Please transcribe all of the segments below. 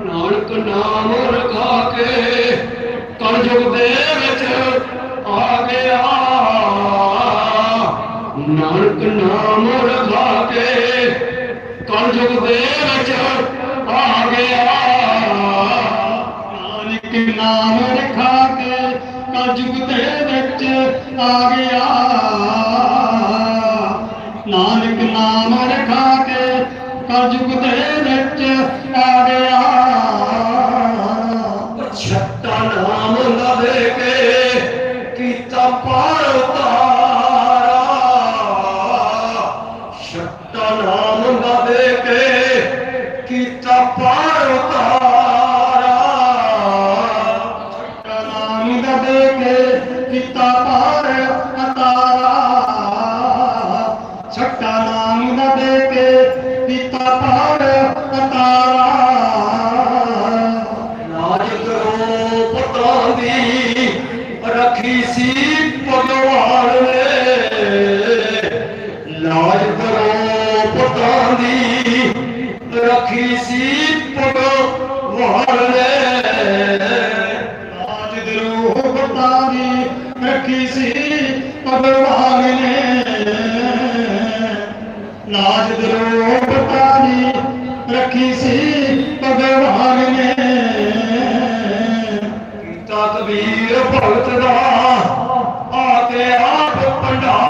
ਨਾਨਕ ਨਾਮ ਰਖਾ ਕੇ ਕਲਯੁਗ ਦੇ ਵਿੱਚ ਆ ਗਿਆ। ਨਾਨਕ ਨਾਮ ਰਖਾ ਕੇ ਕਲਯੁਗ ਦੇ ਵਿੱਚ ਆ ਗਿਆ। ਨਾਨਕ ਨਾਮ ਰਖਾ ਕੇ ਕਲਯੁਗ ਦੇ ਵਿੱਚ ਆ ਗਿਆ। ਨਾਨਕ ਨਾਮ ਰਖਾ ਕੇ ਕਲਯੁਗ ਦੇ ਵਿੱਚ ਆ ਗਿਆ। ਨਾਮ ਲਵੇ ਕੇ ਕੀਤਾ ਪਾਰ ਉਤਾਰਾ ਛੱਟਾ ਨਾਮ ਲਵੇ ਕੇ, ਕੀਤਾ ਪਾਰ ਉਤਾਰਾ ਨਾਮ ਦਾ ਦੇ ਕੇ, ਕੀਤਾ ਦੀ ਰੱਖੀ ਸੀ ਭਗਵਾਨ ਨੇ ਆਜ ਦਰੋਹ ਬਤਾਰੀ ਰੱਖੀ ਸੀ ਭਗਵਾਨ ਨੇ। ਲਾਜ ਦਰੋਹ ਬਤਾਰੀ ਰੱਖੀ ਸੀ ਭਗਵਾਨ ਨੇ। ਕੀਤਾ ਕਬੀਰ ਭਗਤ ਦਾ, ਆ ਆਪ ਭੰਡਾਰਾ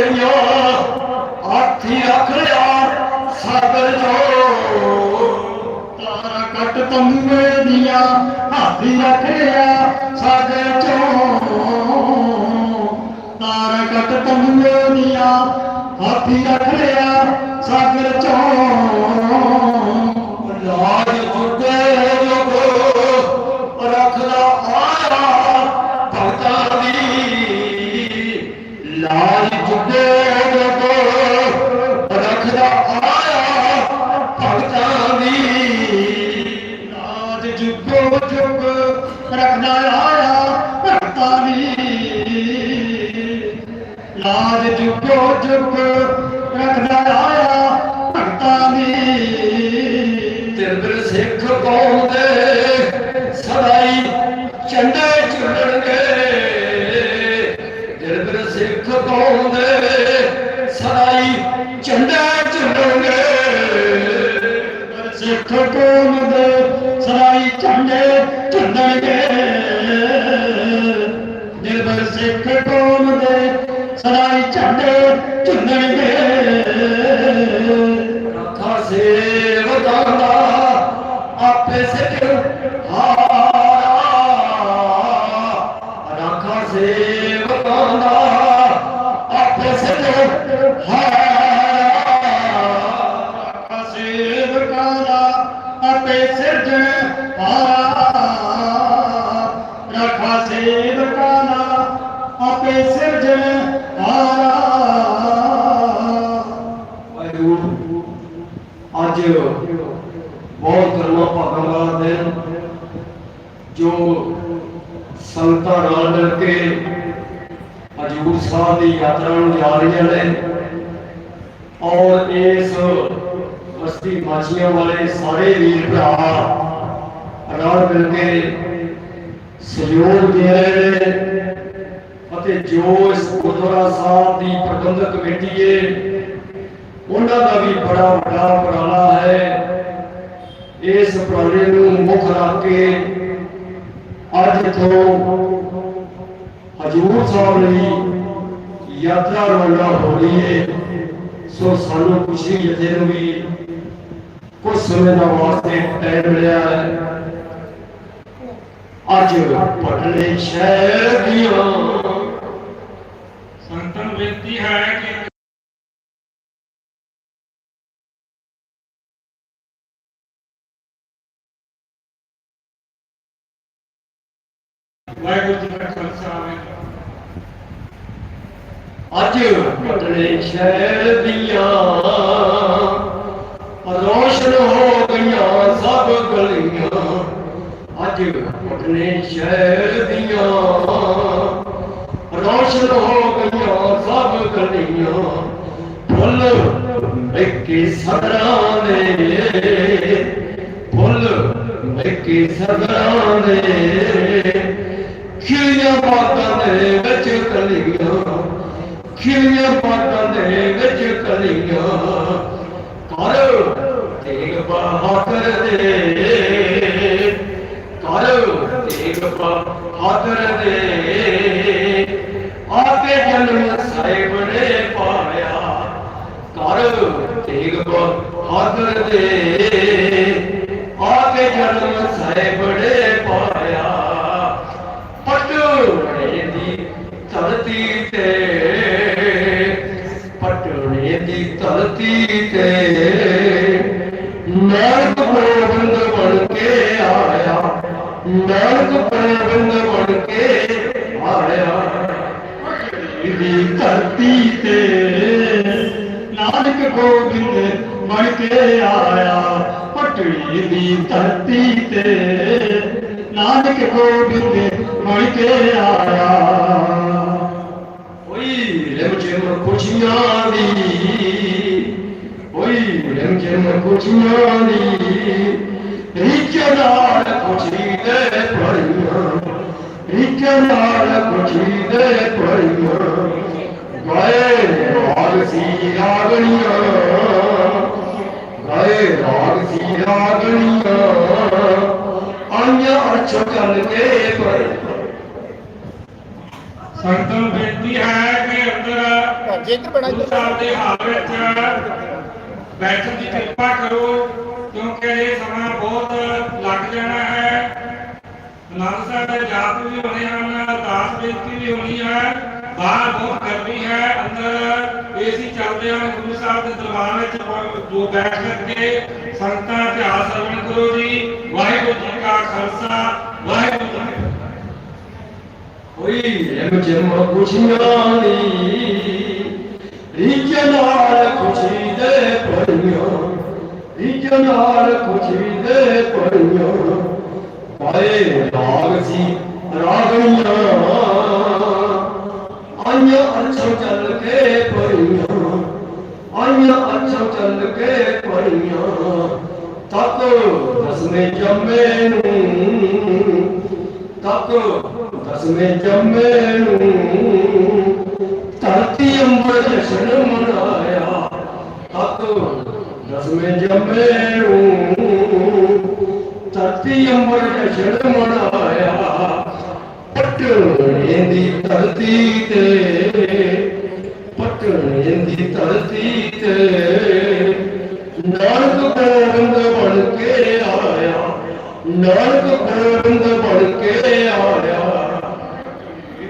ਤੰਦੂਏ ਦੀਆਂ ਹਾਥੀ ਰੱਖ ਲਿਆ, ਸਾਗਰ ਚੋ। ਤਾਰਾ ਕੱਟ ਤੰਬੂਏ ਦੀਆਂ ਹਾਥੀ ਰੱਖ ਲਿਆ, ਸਾਗਰ ਚੋਂ। ਤਾਰਾ ਕੱਟ ਤੰਬੂਏ ਦੀਆਂ ਹਾਥੀ ਰੱਖ ਲਿਆ, ਸਾਗਰ ਚੋਂ। ਚੰਡੇ ਝੁੱਲਣਗੇ ਤਿਰਬਰ ਸਿੱਖ ਕੌਮ ਸਦਾਈ ਚੰਡੇ ਝੁੱਲਣਗੇ ਸਿੱਖ ਕੌਮ ਦੇ ਸਰਾਈ ਝੰਡੇ ਦਿਲਬਰ ਸਿੱਖ ਕੌਮ ਦੇ ਸਰਾਈ ਝੰਡੇ ਝੰਡਣਗੇ ਰੱਖਾ ਦਾ ਆਪੇ ਸਿੱਖ ਹਾਰਾ ਰੱਖਾ ਸੇਵਕਾਂ ਦਾ ਆਪੇ ਸਿੱਖ ਹਾਰਾ ਸੇਵਕਾਂ ਦਾ ਆਪੇ ਸਿਰਜਣ ਹਾਰਾ ਰੱਖਾ ਸੇਵਕਾਂ ਦਾ ਆਪੇ ਸਿਰਜਣ ਹਾਰਾ ਵਾਹਿਗੁਰੂ ਅੱਜ ਬਹੁਤ ਕਰਮਾ ਭਾਗਾਂ ਵਾਲਾ ਦਿਨ ਜੋ ਸੰਗਤਾਂ ਨਾਲ ਮਿਲ ਕੇ ਹਜੂਰ ਸਾਹਿਬ ਦੀ ਯਾਤਰਾ ਨੂੰ ਜਾ ਰਹੀਆਂ ਨੇ। ਔਰ ਇਸ ਬਸਤੀ ਮਾਛੀਆਂ ਵਾਲੇ ਸਾਰੇ ਵੀਰ ਭਰਾ ਨਾਲ ਮਿਲ ਕੇ ਸਹਿਯੋਗ ਦੇ ਰਹੇ ਨੇ ਅਤੇ ਜੋ ਇਸ ਗੁਰਦੁਆਰਾ ਸਾਹਿਬ ਦੀ ਪ੍ਰਬੰਧਕ ਕਮੇਟੀ ਹੈ, ਉਹਨਾਂ ਦਾ ਵੀ ਬੜਾ ਵੱਡਾ ਉਪਰਾਲਾ ਹੈ। ਇਸ ਉਪਰਾਲੇ ਨੂੰ ਮੁੱਖ ਰੱਖ ਕੇ ਅੱਜ ਤੋਂ ਹਜੂਰ ਸਾਹਿਬ ਲਈ यात्रा रोना हो रही है सो सानू कुछ नहीं जते कुछ समय ना वास्ते टाइम लिया है आज पटने शहर दिया संतन व्यक्ति है कि वाहेगुरु जी का ਅੱਜ ਪਟਨੇ ਸ਼ਹਿਰ ਦੀਆਂ ਰੋਸ਼ਨ ਹੋ ਗਈਆਂ ਸਭ ਗਲੀਆਂ। ਅੱਜ ਪਟਨੇ ਸ਼ਹਿਰ ਦੀਆਂ ਰੋਸ਼ਨ ਹੋ ਗਈਆਂ ਸਭ ਗਲੀਆਂ। ਫੁੱਲ ਮਿੱਕੇ ਸਦਰਾਂ ਦੇ, ਫੁੱਲ ਮਿੱਕੇ ਸਦਰਾਂ ਦੇ। ਖਿਲੀਆਂ ਬਾਤਾਂ ਦੇ ਵਿੱਚ ਕਲੀਆਂ। ਖਿਲੀਆਂ ਬਾਤਾਂ ਦੇ ਵਿੱਚ ਕਲੀਆਂ। ਕਰ ਤੇਗ ਬਹਾਦਰ ਦੇ। ਕਰ ਤੇਗ ਬਹਾਦਰ ਦੇ। ਆਪੇ ਜਨਮ ਸਾਹਿਬ ਨੇ ਪਾਇਆ। ਕਰ ਤੇਗ ਬਹਾਦਰ ਦੇ। ਆਪੇ ਜਨਮ ਸਾਹਿਬ ਨੇ ਪਾਇਆ। ਪਟਨੇ ਦੀ ਧਰਤੀ ਤੇ ਤੇ ਨਾਨਕ ਗੋਬਿੰਦ ਬਣ ਕੇ ਆਇਆ, ਨਾਨਕ ਗੋਬਿੰਦ ਬਣ ਕੇ ਆਇਆ। ਦੀ ਧਰਤੀ ਤੇ ਨਾਨਕ ਗੋਬਿੰਦ ਬਣ ਕੇ ਆਇਆ, ਪਟੜੀ ਦੀ ਧਰਤੀ ਤੇ ਨਾਨਕ ਗੋਬਿੰਦ ਬਣ ਕੇ ਆਇਆ। ਓਈ ਰਮ ਜਮ ਖੁਸ਼ੀਆਂ ਦੀ ਓਈ ਖੁਸ਼ੀਆਂ ਦੀ ਰਿਚ ਨਾਲ ਖੁਸ਼ੀ ਦੇ ਭਰੀਆਂ ਰਿਚ ਨਾਲ ਖੁਸ਼ੀ ਦੇ ਭਰੀਆਂ। ਗਾਏ ਰਾਗ ਸੀ ਰਾਗਣੀਆਂ ਗਾਏ ਰਾਗ ਸੀ ਰਾਗਣੀਆਂ। ਆਈਆਂ ਅਰਛ ਚੱਲ ਕੇ ਭਰੀਆਂ। ਸੰਤਾਂ ਬੇਨਤੀ ਹੈ ਕਿ ਅੰਦਰ ਜੇਕਰ ਬਣਾ ਸਾਹਿਬ ਦੇ ਹਾਲ ਵਿੱਚ ਬੈਠਣ ਦੀ ਕਿਰਪਾ ਕਰੋ, ਕਿਉਂਕਿ ਇਹ ਸਮਾਂ ਬਹੁਤ ਲੱਗ ਜਾਣਾ ਹੈ। ਆਨੰਦ ਸਾਹਿਬ ਦੇ ਜਾਪ ਵੀ ਹੋਣੇ ਹਨ, ਅਰਦਾਸ ਬੇਨਤੀ ਵੀ ਹੋਣੀ ਹੈ। ਬਾਹਰ ਬਹੁਤ ਗਰਮੀ ਹੈ, ਅੰਦਰ ਏਸੀ ਚੱਲਦੇ ਹਨ, ਗੁਰੂ ਸਾਹਿਬ ਦੇ ਦਰਬਾਰ ਵਿੱਚ ਜੋ ਬੈਠ ਕਰਕੇ ਸੰਗਤਾਂ ਇਤਿਹਾਸ ਸਰਵਣ ਕਰੋ ਜੀ। ਵਾਹਿਗੁਰੂ ਜੀ ਕਾ ਖਾਲਸਾ, ਵਾਹਿਗੁਰੂ ਜੀ ਹੋਈ ਰਮ ਜਮ ਖੁਸ਼ੀਆਂ ਦੀ ਰਿਜ ਨਾਲ ਖੁਸ਼ੀ ਦੇ ਭਰੀਆਂ ਰਿਜ ਨਾਲ ਖੁਸ਼ੀ ਦੇ ਭਰੀਆਂ ਪਾਏ ਰਾਗ ਸੀ, ਰਾਗਣੀਆਂ। ਆਈਆਂ ਅੱਛੋ ਚੱਲ ਕੇ ਭਰੀਆਂ ਆਈਆਂ ਅੱਛੋ ਚੱਲ ਕੇ ਭਰੀਆਂ ਤੱਕ ਦਸਵੇਂ ਜੰਮੇ ਨੂੰ। ਤੱਕ ਦਸਵੇਂ ਜੰਮੇ ਨੂੰ। ਧਰਤੀ ਅੰਬਰ ਜਸ਼ਨ ਮਨਾਇਆ। ਤੱਕ ਦਸਵੇਂ ਜੰਮੇ ਨੂੰ ਧਰਤੀ ਅੰਬਰ ਜਸ਼ਨ ਮਨਾਇਆ। ਪਟਨੇ ਦੀ ਧਰਤੀ ਤੇ ਪਟਨੇ ਦੀ ਧਰਤੀ ਤੇ ਨਾਨਕ ਗੋਬਿੰਦ ਬਣ ਕੇ ਆਇਆ, ਨਾਨਕ ਗੋਬਿੰਦ ਬਣ ਕੇ ਆਇਆ।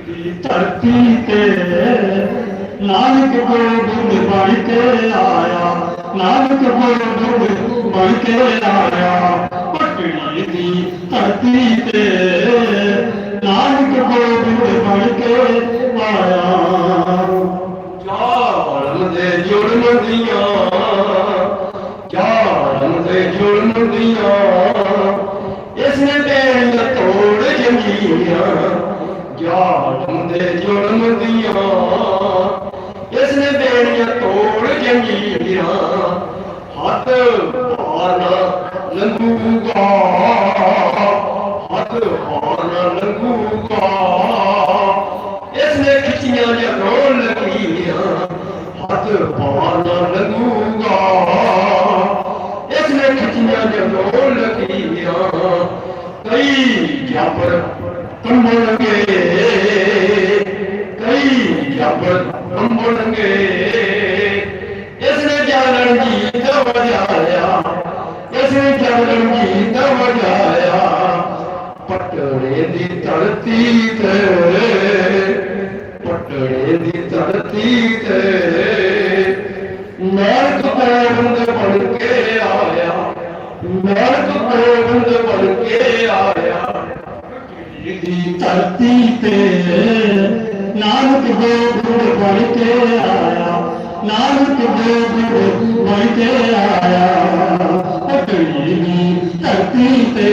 ਦੀ ਧਰਤੀ ਤੇ, ਨਾਨਕ ਗੋਬਿੰਦ ਬਣ ਕੇ ਆਇਆ। ਨਾਨਕ ਦੁੱਧ ਬਣ ਕੇ ਆਇਆ, ਪਟੜੀ ਦੀ ਧਰਤੀ ਤੇ। ਨਾਨਕ ਗੋਬਿੰਦ ਬਣ ਕੇ ਆਇਆ। ਜਾਲਮ ਦੇ ਜੁੜਨ ਦੀਆਂ ਜਾਲਮ ਦੇ ਜੁੜਨ ਦੀਆਂ। ਇਸ ਨੇ ਬੇੜੀਆਂ ਤੋੜ ਜੰਗੀਆਂ ਜਾਲਮ ਦੇ ਜੁੜਨ ਦੀਆਂ। ਇਸ ਨੇ ਬੇੜੀਆਂ ਤੋੜ ਜੰਗੀਆਂ। ਹੱਥ ਪਾਣਾ ਲੰਗੂਗਾ ਹੱਥ ਪਾਣਾ ਲੰਗੂਗਾ ਇਸ ਨੇ ਖਿੱਚੀਆਂ ਜਦੋਂ ਲਕੀਆਂ ਹੱਥ ਪਾਣਾ ਲੰਗੂਗਾ ਇਸ ਨੇ ਖਿੱਚੀਆਂ ਜਦੋਂ ਲਕੀਆਂ ਕਈ ਜਾਬਰ ਕੰਬਣਗੇ ਕਈ ਜਾਬਰ ਕੰਬਣਗੇ ਇਸ ਨੇ ਜਾਣਨ ਜੀਤ ਵਜਾਇਆ ਇਸ ਨੇ ਜਾਣਨ ਵਜਾਇਆ ਪਟੜੇ ਦੀ ਧਰਤੀ ਤੇ ਪਟੜੇ ਦੀ ਧਰਤੀ ਤੇ ਨਾਨਕ ਗੋਬਿੰਦ ਬਣ ਕੇ ਆਇਆ। ਨਾਨਕ ਗੋਬਿੰਦ ਬਣ ਕੇ ਆਇਆ। ਇਹਦੀ ਧਰਤੀ ਤੇ ਨਾਨਕ ਗੋਬਿੰਦ ਬਣ ਕੇ ਆਇਆ। ਨਾਨਕ ਗੋਬਿੰਦ ਬਣ ਕੇ ਆਇਆ ਪਟੜੀ ਦੀ ਧਰਤੀ ਤੇ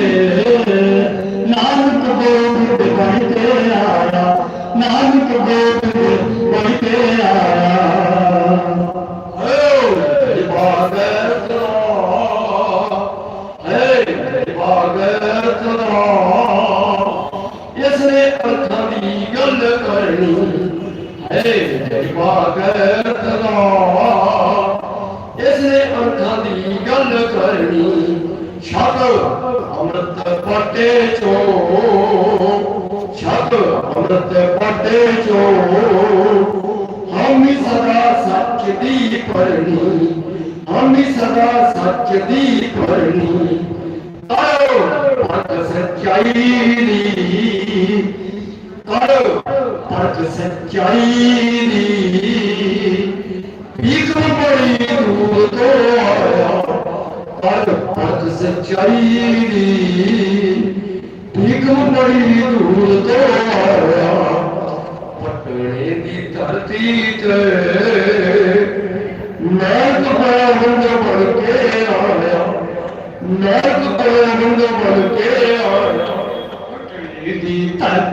ਨਾਨਕ ਗੋਬਿੰਦ ਬਣ ਕੇ ਆਇਆ ਨਾਨਕ ਗੋਬਿੰਦ ਬਣ ਕੇ ਆਇਆ ਹੇ ਇਬਾਦਤ ਹੈ ਇਬਾਦਤ ਇਸ ਨੇ ਅਰਥਾਂ ਦੀ ਗੱਲ ਕਰਨੀ ਹੈ ਅੰਮ੍ਰਿਤ ਪਟੇ ਚੋ ਸ਼ਬਦ ਅੰਮ੍ਰਿਤ ਪਟੇ ਚੋ ਹਮ ਸਦਾ ਸੱਚ ਦੀ ਪਰਣੀ ਹਮ ਸਦਾ ਸੱਚ ਦੀ ਪਰਣੀ ਕਰੋ ਪਰਖ ਸੱਚਾਈ ਦੀ ਕਰੋ ਪਰਖ ਸੱਚਾਈ ਦੀ ਭੀਖ ਬੜੀ ਦੂਰ ਤੋਂ ਆਇਆ। ਕਰ ਪਰਖ ਸੱਚਾਈ ਦੀ ਭੀਖ ਬੜੀ ਦੂਰ ਤੋਂ ਆਇਆ। ਪਟਣੇ ਦੀ ਧਰਤੀ ਤੇ ਮੈਂ ਗੋਬਿੰਦ ਬਣ ਕੇ ਆਇਆ। ਮੈਂ ਗੋਬਿੰਦ ਬਣ ਕੇ ਆਇਆ।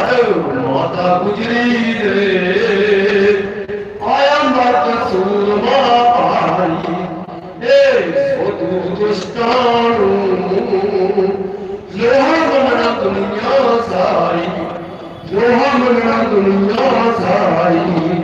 ਕਰੋ ਮਾਤਾ ਗੁਜਰੀ ਦੇ ਆਇਆ ਮਰਦ ਸੂਰਮਾ ਭਾਈ ਏ ਸੋਤੂ ਦੁਸ਼ਟਾਨੂੰ ਲੋਹਾ ਬਣਾ ਦੁਨੀਆ ਸਾਰੀ